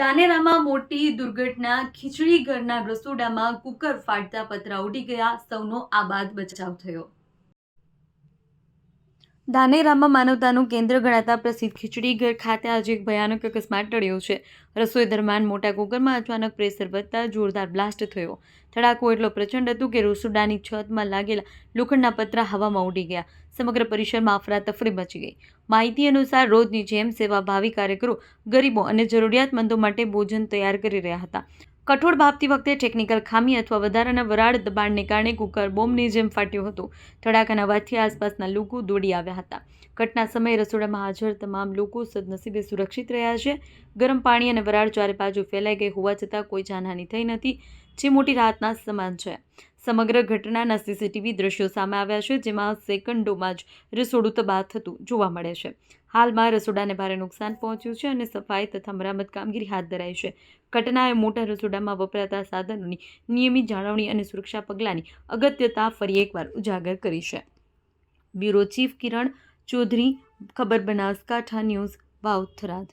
ધાનેરામાં મોટી દુર્ઘટના, ખીચડી ઘરના રસોડામાં કુકર ફાટતા પતરા ઉડી ગયા, સૌનો આબાદ બચાવ થયો. ધાનેરામાં માનવતાનું કેન્દ્ર ગણાતા પ્રસિદ્ધ ખીચડી ઘર ખાતે આજે એક ભયાનક અકસ્માત ટળ્યો છે. રસોઈ દરમિયાન મોટા કુકરમાં અચાનક પ્રેશર વધતા જોરદાર બ્લાસ્ટ થયો. ધડાકો એટલો પ્રચંડ હતું કે રસોડાની છતમાં લાગેલા લોખંડના પતરા હવામાં ઉડી ગયા. સમગ્ર પરિસરમાં અફરાતફરી મચી ગઈ. માહિતી અનુસાર રોજની જેમ સેવાભાવી કાર્યકરો ગરીબો અને જરૂરિયાતમંદો માટે ભોજન તૈયાર કરી રહ્યા હતા. કઠોળ ભાપતી વખતે ટેકનિકલ ખામી અથવા વધારાના વરાળ દબાણને કારણે કુકર બોમ્બની જેમ ફાટ્યું હતું. ધડાકાના અવાજથી આસપાસના લોકો દોડી આવ્યા હતા. ઘટના સમયે રસોડામાં હાજર તમામ લોકો સદનસીબે સુરક્ષિત રહ્યા છે. ગરમ પાણી અને વરાળ ચારે બાજુ ફેલાઈ ગઈ હોવા છતાં કોઈ જાનહાની થઈ નથી, જે મોટી રાહતના સમાન છે. સમગ્ર ઘટનાના સીસીટીવી દ્રશ્યો સામે આવ્યા છે, જેમાં સેકન્ડોમાં જ રસોડું તબાહ થતું જોવા મળે છે. હાલમાં રસોડાને ભારે નુકસાન પહોંચ્યું છે અને સફાઈ તથા મરામત કામગીરી હાથ ધરાઈ છે. ઘટનાએ મોટા રસોડામાં વપરાતા સાધનોની નિયમિત જાળવણી અને સુરક્ષા પગલાંની અગત્યતા ફરી એકવાર ઉજાગર કરી છે. બ્યુરો ચીફ કિરણ ચૌધરી, ખબર બનાસકાંઠા ન્યૂઝ વાવ થરાદ